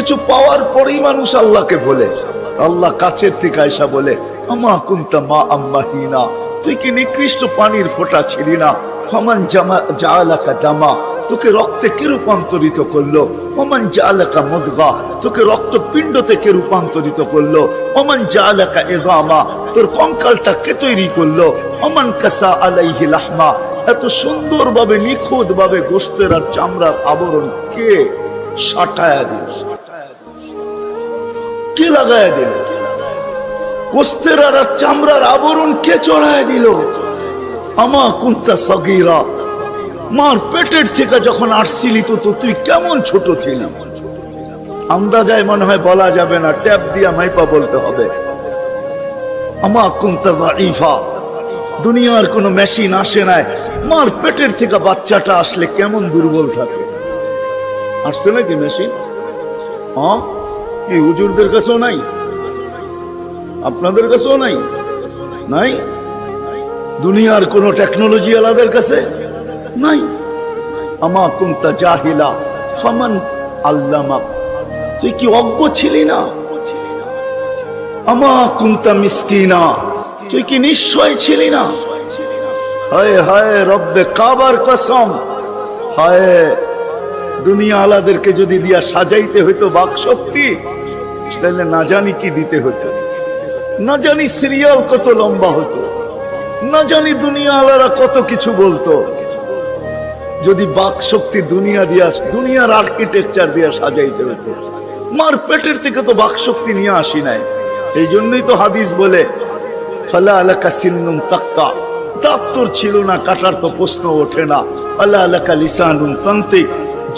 কিছু পাওয়ার পরেই মানুষ আল্লাহকে বলে আল্লাহ কাছের থেকে আয়সা বলে, আমা কুন্তা মা আম্মাহিনা, তুই কি নিকৃষ্ট পানির ফোঁটা ছিলি না? ফমান জামা জালাকা দামা, তোকে রক্তে কে রূপান্তরিত করল? ওমান জালাকা মুদগা, তোকে রক্ত পিণ্ড থেকে রূপান্তরিত করল? ওমান জালাকা এগামা তোর কঙ্কালটা কে তৈরি করল? ওমান কাসা আলাইহি লাহমা, এত সুন্দরভাবে নিখুঁত ভাবে গোস্তের আর চামড়ার আবরণ কে সাটায়া দিল? কে লাগায় দিল? গোস্তের আর চামড়ার আবরণ কে চড়ায় দিল? আমা কুন্তা সগিরা। মার পেটের থেকে যখন আসছিলি তো তুই কেমন ছোট ছিলি? আন্দাজায় মনে হয় বলা যাবে না, ট্যাপ দিয়া মাইপা বলতে হবে। আমা কুন্তা ইফা দুনিয়ার কোনো মেশিন আসে নাই। মার পেটের থেকে বাচ্চাটা আসলে কেমন দুর্বল থাকে? আসছে নাকি মেশিন? হ্যাঁ? কি হুজুরদের কাছেও নাই? আপনাদের কাছেও নাই? নাই? দুনিয়ার কোন টেকনোলজি আলাদের কাছে নাই? আমা কুন্তা জাহিলা ফমান আল্লামা। তুই কি অজ্ঞ ছিলি না? আমা কুন্তা মিসকিনা। তুই কি নিশ্চয় ছিলি না? হায় হায়, রব্বে কাবার কসম। হায়, দুনিয়া আলাদেরকে যদি দিয়া সাজাইতে হইতো বাক শক্তি তাহলে না জানি কি দিতে হতো। না জানি সিরিয়াল কত লম্বা হতো। না জানি দুনিয়া আলারা কত কিছু বলতো। যদি বাক শক্তি দুনিয়া দিয়া, দুনিয়ার আর্কিটেকচার দিয়া সাজাইতে হতো। মার পেটের থেকে তো বাক শক্তি নিয়ে আসি নাই। এই জন্যই তো হাদিস বলে, ফালা আলাকা সিন্নুম তাক্তা। দাঁত তোর ছিল না, কাটার তো প্রশ্ন ওঠে না। আল্লাহ আলাকা লিসানুন তান্ত্রিক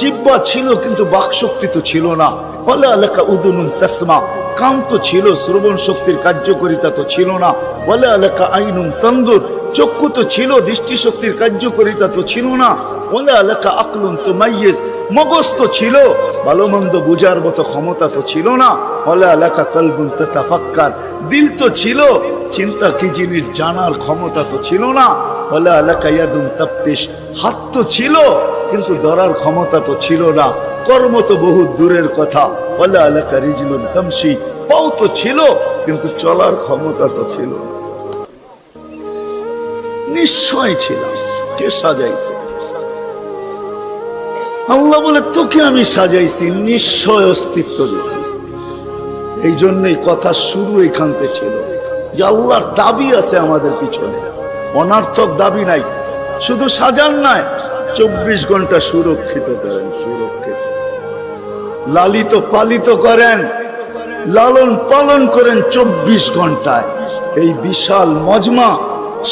জিব্বা ছিল, কিন্তু বাক শক্তি তো ছিল না। ফলে আলাকা উদুনুন তাসমা কান তো ছিল, শ্রবণ শক্তির কার্যকরিতা তো ছিল না। বলে আলাকা আইনুন তন্দুর, চক্ষু তো ছিল, দৃষ্টি শক্তির কার্যকরিতা তো ছিল না। বলে আলাকা আকলুন তো মাইয়েস, মগজ তো ছিল ভালো মন্দ বুঝার মতো ক্ষমতা তো ছিল না। বলে আলাকা কলবুন তাফাক্কার দিল তো ছিল, চিন্তা কি জিনিস জানার ক্ষমতা তো ছিল না। বলে আলাকা ইয়াদুন তাপ্তিস হাত তো ছিল কিন্তু ধরার ক্ষমতা তো ছিল না। কর্ম তো বহু দূরের কথা। পাও তো ছিল, কিন্তু চলার ক্ষমতা তো ছিল নিশ্চয় আল্লাহ বলে, তোকে আমি সাজাইছি, নিশ্চয় অস্তিত্ব দিছি। এই জন্যই কথা শুরু এখানতে ছিল। যে আল্লাহর দাবি আছে আমাদের পিছনে। অনার্থক দাবি নাই। শুধু সাজান নাই। চব্বিশ ঘণ্টা সুরক্ষিত করেন, সুরক্ষিত। লালিত পালিত করেন, লালন পালন করেন চব্বিশ ঘন্টায়। এই বিশাল মজমা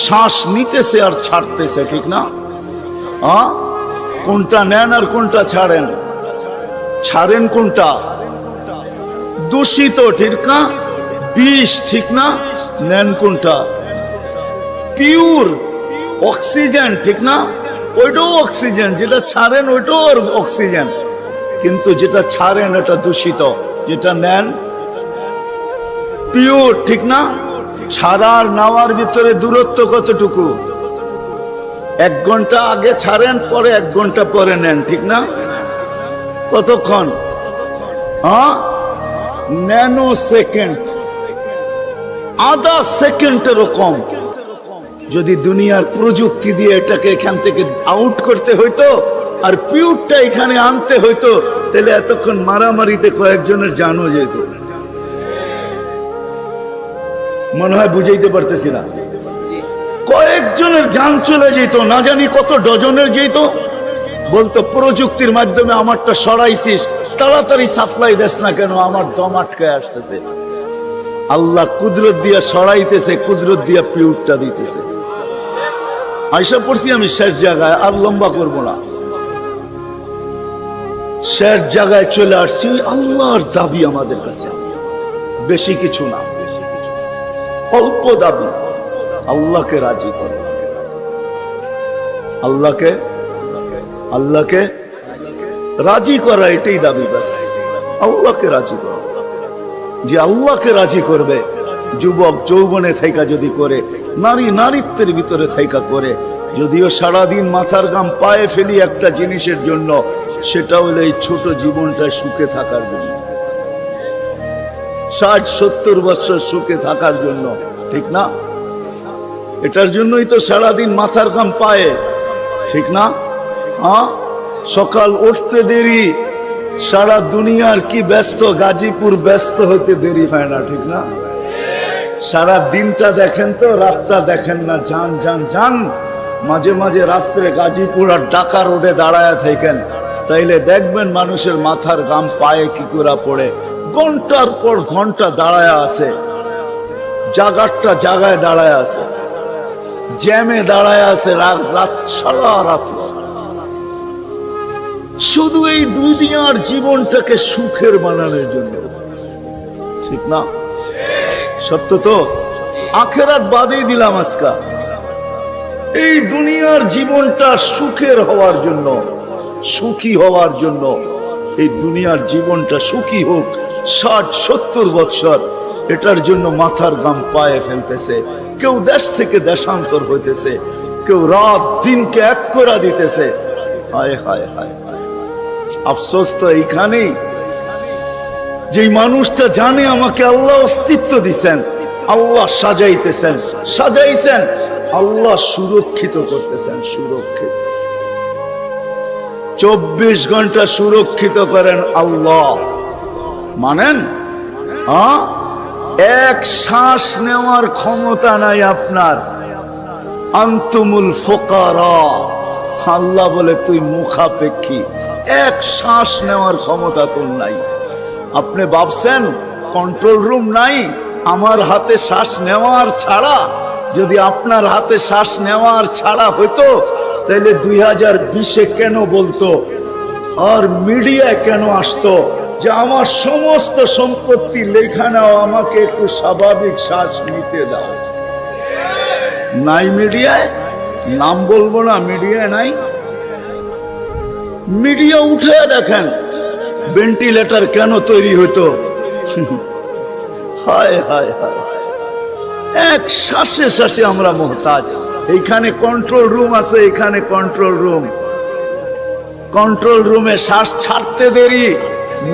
শ্বাস নিতেছে আর ছাড়তেছে, ঠিক না? কোনটা নেন আর কোনটা ছাড়েন? ছাড়েন কোনটা? দূষিত, ঠিক না? বিষ, ঠিক না? নেন কোনটা? পিওর অক্সিজেন, ঠিক না? ওইটাও অক্সিজেন, যেটা ছাড়েন ওইটাও অক্সিজেন। কিন্তু যেটা ছাড়েন, এটা দূষিত। যেটা নেন, পিওর, ঠিক না? ছাড়ার নেওয়ার ভিতরে দূরত্ব কতটুকু? এক ঘণ্টা আগে ছাড়েন, পরে এক ঘণ্টা পরে নেন, ঠিক না? কতক্ষণ? হ্যাঁ? ন্যানো সেকেন্ড আধা সেকেন্ডেরও কম। যদি দুনিয়ার প্রযুক্তি দিয়ে এটাকে এখান থেকে আউট করতে হইতো, আর পিউরটা এখানে আনতে হইতো, তাহলে এতক্ষণ মারামারিতে কয়েকজনের জানো যেত। মনে হয় বুঝাইতে পারতেছি না। কয়েকজনের যান চলে যেত, না জানি কত ডজনের যেত। বলতো, প্রযুক্তির মাধ্যমে আমারটা সরাইছিস, তাড়াতাড়ি সাপ্লাই দেশ না কেন, আমার দম আটকায় আসতেছে। আল্লাহ কুদরত দিয়া সরাইতেছে, কুদরত দিয়া পিউরটা দিতেছে। আইসা পড়ছি আমি শেষ জায়গায়, আর লম্বা করব না। শেষ জায়গায় চলে আসছি, আল্লাহর দাবি আমাদের কাছে। বেশি কিছু না অল্প দাবি। আল্লাহকে রাজি করে। আল্লাহকে আল্লাহকে রাজি করা, এটাই দাবি বাস আল্লাহকে রাজি করা। যে আল্লাহকে রাজি করবে যুবক যৌবনে থাইকা যদি করে, নারী নারীত্বের ভিতরে থাইকা করে, যদিও সারাদিন মাথার গাম পায়ে ফেলি একটা জিনিসের জন্য, সেটা হলো এই ছোট জীবনটায় সুখে থাকার জন্য। ষাট, সত্তর বছর সুখে থাকার জন্য, ঠিক না? এটার জন্যই তো সারাদিন মাথার কাম পায়ে, ঠিক না? হ্যাঁ সকাল উঠতে দেরি, সারা দুনিয়ার কি ব্যস্ত, গাজীপুর ব্যস্ত হইতে দেরি হয় না, ঠিক না? সারা দিনটা দেখেন তো, রাতটা দেখেন না, যান যান যান। মাঝে মাঝে রাস্তায় গাজীপুর আর ঢাকা রোডে দাঁড়ায় থাকেন। তাইলে দেখবেন মানুষের মাথার গাম পায়ে কি করে পড়ে। ঘণ্টার পর ঘণ্টা দাঁড়ায় আছে। জাগারটা জাগায় দাঁড়ায় আছে। জ্যামে দাঁড়ায় আছে রাত রাত, সারা রাত। শুধু এই দুনিয়ার জীবনটাকে সুখের বানানোর জন্য। ঠিক না? সত্য তো? আখেরাত বাদেই দিলাম আজকা। এই দুনিয়ার জীবনটা সুখের হওয়ার জন্য, সুখী হওয়ার জন্য, এই দুনিয়ার জীবনটা সুখী হোক, ষাট, সত্তর বৎসর, এটার জন্য মাথার গাম পায়ে ফেলতেছে। কেউ দেশ থেকে দেশান্তর হইতেছে, কেউ রাত দিনকে এক করে দিতেছে। হায় হায় হায় হায়। আফসোস তো এইখানেই। যে মানুষটা জানে আমাকে আল্লাহ অস্তিত্ব দিছেন, আল্লাহ সাজাইতেছেন, সাজাইছেন, আল্লাহ সুরক্ষিত করতেছেন, সুরক্ষিত। চব্বিশ ঘণ্টা সুরক্ষিত করেন আল্লাহ। মানেন? হ্যাঁ? এক শ্বাস নেওয়ার ক্ষমতা নাই আপনার। আন্তমুল ফোকারা। আল্লাহ বলে, তুই মুখাপেক্ষী। এক শ্বাস নেওয়ার ক্ষমতা তোর নাই। আপনি ভাবছেন কন্ট্রোল রুম নাই, আমার হাতে শ্বাস নেওয়ার ছাড়া, যদি আপনার হাতে শ্বাস নেওয়ার ছাড়া হইতো তাহলে দুই হাজার বিশে কেন বলতো? আর মিডিয়ায় কেন আসতো? যে আমার সমস্ত সম্পত্তি লেখা নাও, আমাকে একটু স্বাভাবিক শ্বাস নিতে দাও। নাই মিডিয়ায় নাম বলব না মিডিয়ায় নাই। মিডিয়া উঠে দেখেন ভেন্টিলেটর কেন তৈরি হতো হায় হায় হায় এক শ্বাসে শ্বাসে আমরা মোহতাজ। এইখানে কন্ট্রোল রুম আছে এখানে কন্ট্রোল রুম কন্ট্রোল রুমে শ্বাস ছাড়তে দেরি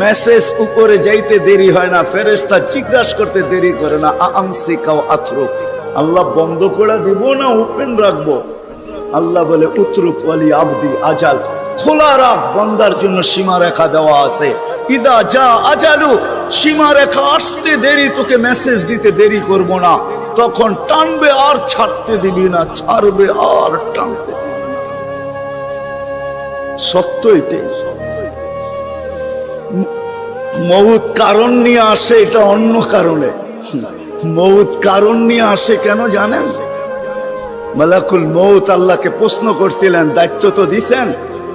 মেসেজ উপরে যাইতে দেরি হয় না ফেরেস্তা জিজ্ঞাসা করতে দেরি করে না আমসি কাও আথরুক আল্লাহ বন্ধ করে দিব না ওপেন রাখব। আল্লাহ বলে, উতরুক ওয়ালি আবদি আজাল। খোলা রাখ বন্দার জন্য সীমা রেখা দেওয়া আছে। ইদা যা আজালু সীমা রেখা আসতে দেরি, তোকে মেসেজ দিতে দেরি করব না। তখন টানবে আর ছাড়তে দিবি না, ছাড়বে আর টানতে দিবি না। সত্য এটাই। মৌত কারণ নিয়ে আসে এটা অন্য কারণে। মৌত কারণ নিয়ে আসে কেন জানেন? মালাকুল মৌত আল্লাহকে প্রশ্ন করছিলেন, দায়িত্ব তো দিছেন।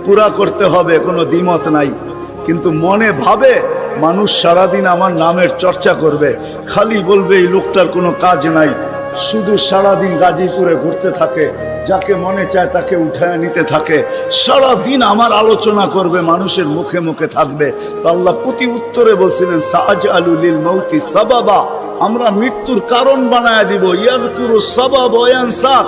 পুরা করতে হবে, কোনো দ্বিমত নাই। কিন্তু মনে ভাবে, মানুষ সারাদিন আমার নামের চর্চা করবে, খালি বলবে, এই লোকটার কোনো কাজ নাই। শুধু সারাদিন গাজীপুরে ঘুরতে থাকে, যাকে মনে চায় তাকে উঠায় নিতে থাকে। সারাদিন আমার আলোচনা করবে, মানুষের মুখে মুখে থাকবে। তো আল্লাহ প্রতি উত্তরে বলছিলেন সাজ আলুলিল মৌতি সাবাবা। আমরা মৃত্যুর কারণ বানায় দিব, ইয়াদকুরু সাবাব ওয়ানসাক।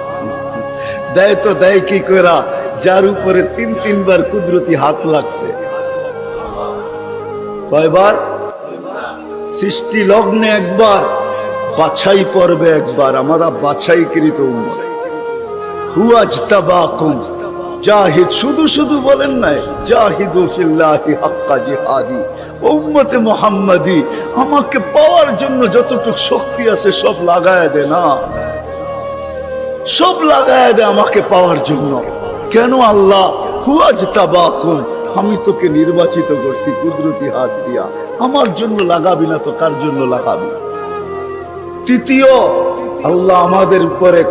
দেয় তো দেয় কি করা যার উপরে তিন, তিনবার কুদরতি হাত লাগছে। কয়বার? সৃষ্টি লগ্নে একবার, বাছাই পর্বে একবার। আমরা তাবাকুম জাহিদ শুধু শুধু বলেন নাই, জাহিদু ফিল্লাহি হাক্কা আমাকে পাওয়ার জন্য যতটুকু শক্তি আছে সব লাগায় দে না। সব লাগায় দে আমাকে পাওয়ার জন্য। কেন আল্লাহ? হুয়াজ তাবাকুম আমি তোকে নির্বাচিত করছি কুদরতি হাত দিয়া। আমার জন্য লাগাবি না তো কার জন্য লাগাবি? তৃতীয়, আল্লাহ আমাদের উপরে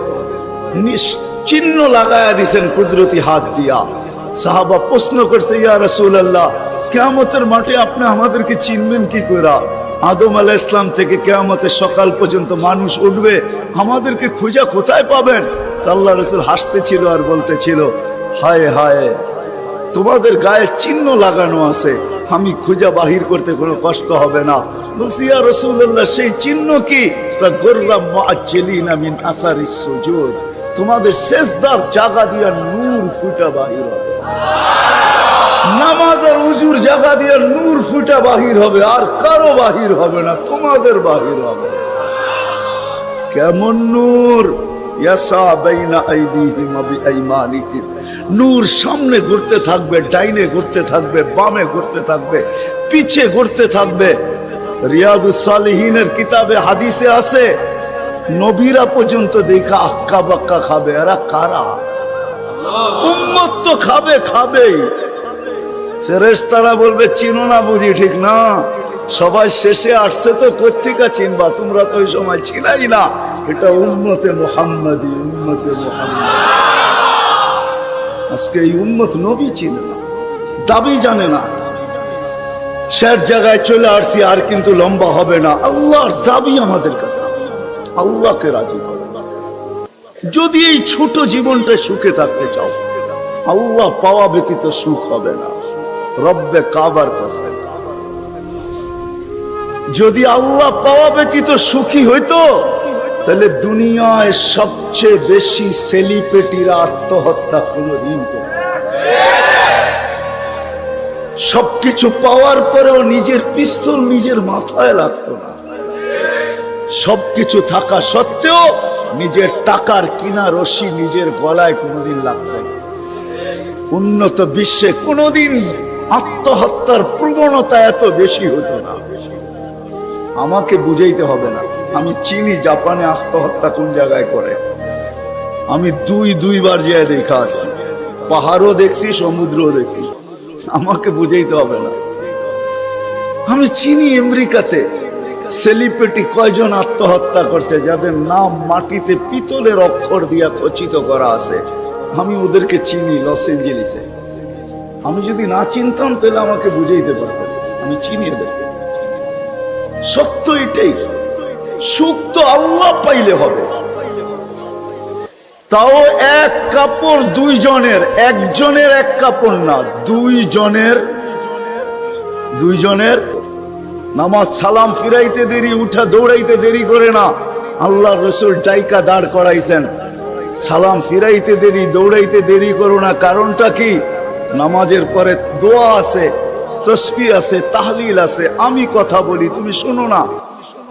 চিহ্ন লাগায়া দিছেন কুদরতি হাত দিয়া। সাহাবা প্রশ্ন করছে, ইয়া রসুল আল্লাহ কেয়ামতের মাঠে আপনি আমাদেরকে চিনবেন কি করা আদম আলাহ ইসলাম থেকে কেয়ামতের সকাল পর্যন্ত মানুষ উঠবে। আমাদেরকে খুঁজা কোথায় পাবেন? আল্লাহ রসুল হাসতেছিল আর বলতেছিল, হায় হায়, তোমাদের গায়ে চিহ্ন লাগানো আছে। আমি খুঁজা বাহির করতে কোনো কষ্ট হবে না। বলছি, ইয়া রাসূলুল্লাহ, সেই চিহ্ন কি? তোমাদের শেষদার জাগা দিয়া নূর ফুটা বাহির হবে। নামাজ আর উজুর জায়গা দিয়ে নূর ফুটা বাহির হবে, আর কারও বাহির হবে না, তোমাদের বাহির হবে। কেমন নূর? নূর সামনে ঘুরতে থাকবে, ডাইনে ঘুরতে থাকবে, বামে ঘুরতে থাকবে, পিছে ঘুরতে থাকবে। রিয়াদুস সালিহিনের কিতাবে হাদিসে আছে, নবীরা পর্যন্ত দেখা আক্কা বাক্কা খাবে, এরা কারা? উম্মত খাবে, খাবেই। ফেরেশতারা বলবে, চিনো না বুঝি, ঠিক না? সবাই শেষে আসছে তো কোথেকে চিনবা? তোমরা তো ওই সময় ছিলাই না। এটা উম্মতে মোহাম্মদী, উম্মতে মোহাম্মদ। আজকে এই উম্মত নবী চিনে না, দাবি জানে না। শের জায়গায় চলে আসছি, আর কিন্তু লম্বা হবে না। আল্লাহর দাবি আমাদের কাছে। আল্লাহকে রাজি যদি এই ছোট জীবনটা সুখে থাকতে চাও, আল্লাহ পাওয়া ব্যতীত সুখ হবে না। রব্বে কাবার কাছে যদি আল্লাহ পাওয়া ব্যতীত সুখী হইতো, তাহলে দুনিয়ায় সবচেয়ে বেশি সেলিব্রিটিরা আত্মহত্যা কোনদিন করত সবকিছু পাওয়ার পরেও নিজের পিস্তল নিজের মাথায় লাগতো না। সবকিছু থাকা সত্ত্বেও নিজের টাকার কিনা রশি নিজের গলায় কোনোদিন লাগতো না। উন্নত বিশ্বে কোনোদিন আত্মহত্যার প্রবণতা এত বেশি হতো না। আমাকে বুঝাইতে হবে না। আমি চিনি জাপানে আত্মহত্যা কোন জায়গায় করে। আমি দুই, দুইবার যেয়ে দেখা আসছি। পাহাড়ও দেখছি, সমুদ্রও দেখছি। আমাকে বুঝাইতে হবে না। আমি চিনি আমেরিকাতে সেলিব্রিটি কয়জন আত্মহত্যা করছে, যাদের নাম মাটিতে পিতলের অক্ষর দিয়া খচিত করা আছে। আমি ওদেরকে চিনি, লস এঞ্জেলিসে। আমি যদি না চিনতাম, তাহলে আমাকে বুঝাইতে পারতেন। আমি চিনি ওদেরকে সত্য এটাই, সুখ তো আল্লাহ পাইলে হবে। তাও এক কাপড় দুইজনের, একজনের এক কাপড় না, দুইজনের দুইজনের। নামাজ সালাম ফিরাইতে দেরি, উঠা দৌড়াইতে দেরি করে না। আল্লাহ রসুল টাইকা দাঁড় করাইছেন। সালাম ফিরাইতে দেরি, দৌড়াইতে দেরি করো না। কারণটা কি? নামাজের পরে দোয়া আছে, তসবি আছে, তাহলিল আছে, আমি কথা বলি, তুমি শোনো না।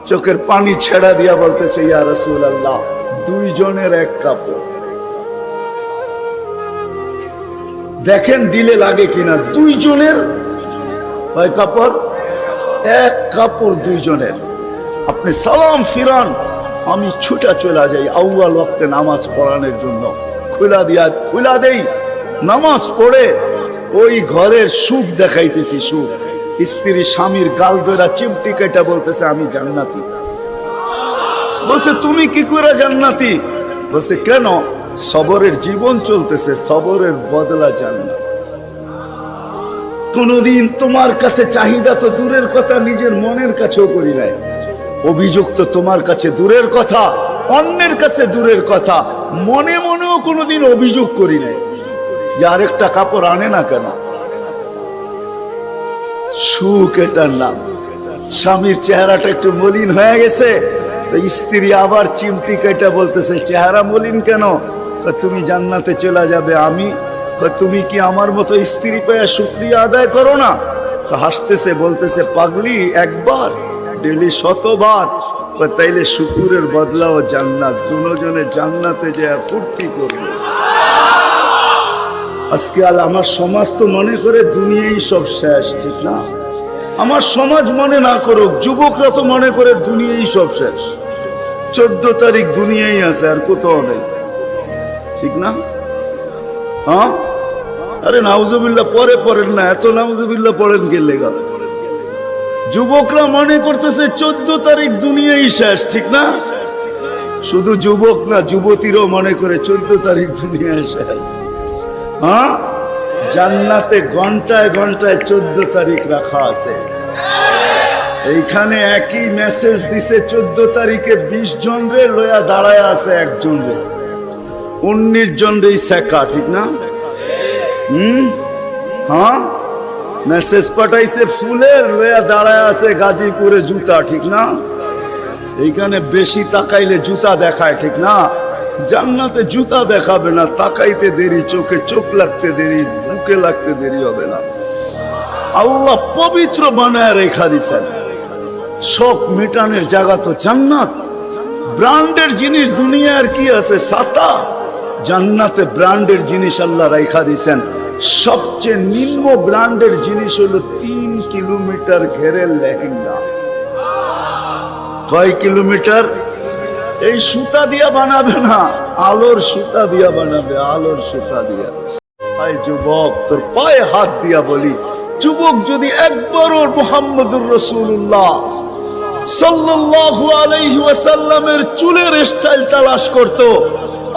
চোখের পানি ছেড়া দিয়া বলতেছে, ইয়া রসুল আল্লাহ দুইজনের এক কাপড়। দেখেন দিলে লাগে কিনা, দুইজনের? কয় কাপড়? এক কাপড় দুইজনের। আপনি সালাম ফিরান, আমি ছুটা চলে যাই, আউয়াল ওয়াক্তে নামাজ পড়ানোর জন্য। খোলা দিয়া, খোলা দেই। নামাজ পড়ে ওই ঘরের সুখ দেখাইতেছি সুখ। স্ত্রী স্বামীর গাল ধরা চিমটি কেটা বলতেছে, আমি জান্নাতি। বলছে, তুমি কি করে জান্নাতি? বলছে, কেন? সবরের জীবন চলতেছে, সবরের বদলা জান্নাত। কোনদিন তোমার কাছে চাহিদা তো দূরের কথা, নিজের মনের কাছেও করি নাই। অভিযোগ তো তোমার কাছে দূরের কথা, অন্যের কাছে দূরের কথা, মনে মনেও কোনোদিন অভিযোগ করি নাই। আরেকটা কাপড় আনে না কেন? সুখ এটার নাম। স্বামীর চেহারাটা একটু মলিন হয়ে গেছে, তো স্ত্রী আবার চিমটি কেটে বলতেছে, চেহারা মলিন কেন? তুমি জান্নাতে চলে যাবে, আমি তুমি কি আমার মতো স্ত্রী পেয়ে শুক্রিয়া আদায় করো না? তো হাসতেছে, বলতেছে, পাগলি, একবার, ডেলি শতবার তাইলে শুকুরের বদলাও জান্নাত, দুজনে জান্নাতে যে ফুর্তি করবে। আজকে আল আমার সমাজ তো মনে করে দুনিয়াই সব শেষ, ঠিক না? আমার সমাজ মনে না করুক, যুবকরা তো মনে করে দুনিয়াই সব শেষ। চোদ্দ তারিখ দুনিয়াই আছে, আর কোথাও নেই। ঠিক না? হ্যাঁ? আরে নাউজুবিল্লাহ, পরে পড়েন না, এত নাউজুবিল্লাহ পড়েন কে লেগা? যুবকরা মনে করতেছে চোদ্দ তারিখ দুনিয়াই শেষ, ঠিক না? শুধু যুবক না, যুবতীরও মনে করে চোদ্দ তারিখ দুনিয়া শেষ। হ্যাঁ? জান্নাতে ঘন্টায় ঘন্টায় চোদ্দ তারিখ রাখা আছে। এইখানে একই মেসেজ দিছে, চোদ্দ তারিখে বিশ জন রে লয়া দাঁড়ায় আছে একজন রে। উনিশ জন রে শেখা, ঠিক না? হুম? হ্যাঁ? মেসেজ পাঠাইছে, ফুলের লয়া দাঁড়ায় আছে গাজীপুরে জুতা, ঠিক না? এইখানে বেশি তাকাইলে জুতা দেখায়, ঠিক না? জান্নাতে জুতা দেখাবে না, তাকাইতে দেরি, চোখে চোখ লাগতে দেরি, বুকে লাগতে দেরি হবে না। আল্লাহ পবিত্র বানায় রেখা দিছেন। শোক মেটানোর জায়গা তো জান্নাত। ব্র্যান্ডের জিনিস দুনিয়ার কি আছে? সাতা জান্নাতে ব্র্যান্ডের জিনিস আল্লাহ রেখা দিছেন। সবচেয়ে নিম্ন ব্র্যান্ডের জিনিস হলো তিন কিলোমিটার ঘেরের লেহেঙ্গা। কয় কিলোমিটার? এই সুতা দিয়া বানাবে না, আলোর সুতা দিয়া বানাবে, আলোর সুতা দিয়া। ভাই যুবক, তোর পায়ে হাত দিয়া বলি, যুবক যদি একবারও মোহাম্মদুর রসুল্লাহ সাল্লাল্লাহু আলাইহি ওয়াসাল্লামের চুলের স্টাইল তালাশ করত,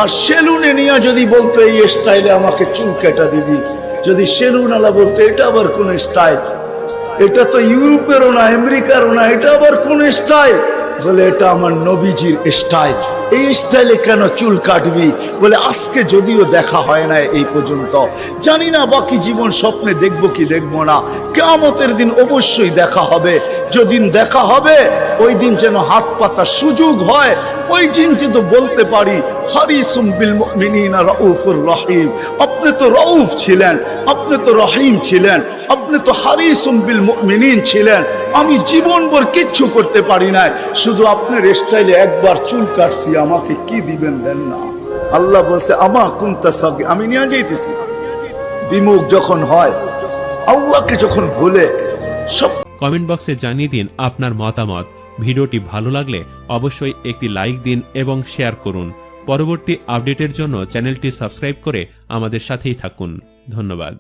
আর সেলুনে নিয়ে যদি বলতো, এই স্টাইলে আমাকে চুল কেটা দিবি। যদি সেলুন আলা বলতো, এটা আবার কোন স্টাইল এটা তো ইউরোপেরও না, আমেরিকারও না, এটা আবার কোন স্টাইল বলে এটা আমার নবীজির স্টাইল এই স্টাইলে কেন চুল কাটবি? বলে, আজকে যদিও দেখা হয় না এই পর্যন্ত। জানি না বাকি জীবন স্বপ্নে দেখব কি দেখব না। কেমতের দিন অবশ্যই দেখা হবে। যেদিন দেখা হবে, ওই দিন যেন হাত পাতা সুযোগ হয়। ওই দিন যেন বলতে পারি, হারিসুম বিল মুমিনিনা রাউফুর রহিম। আপনি তো রউফ ছিলেন, আপনি তো রহিম ছিলেন, আপনি তো হারিসুম বিল মুমিনিন ছিলেন। আমি জীবনভর কিচ্ছু করতে পারি নাই। শুধু আপনার স্টাইলে একবার চুল কাটছি আমাকে কি দিবেন দেন না? আল্লাহ বলছে, আমা কুন্তা সাবি আমি নিয়ে যাইতেছি। বিমুখ যখন হয়, আল্লাহকে যখন ভুলে সব কমেন্ট বক্সে জানিয়ে দিন আপনার মতামত। ভিডিওটি ভালো লাগলে অবশ্যই একটি লাইক দিন এবং শেয়ার করুন। পরবর্তী আপডেটের জন্য চ্যানেলটি সাবস্ক্রাইব করে আমাদের সাথেই থাকুন। ধন্যবাদ।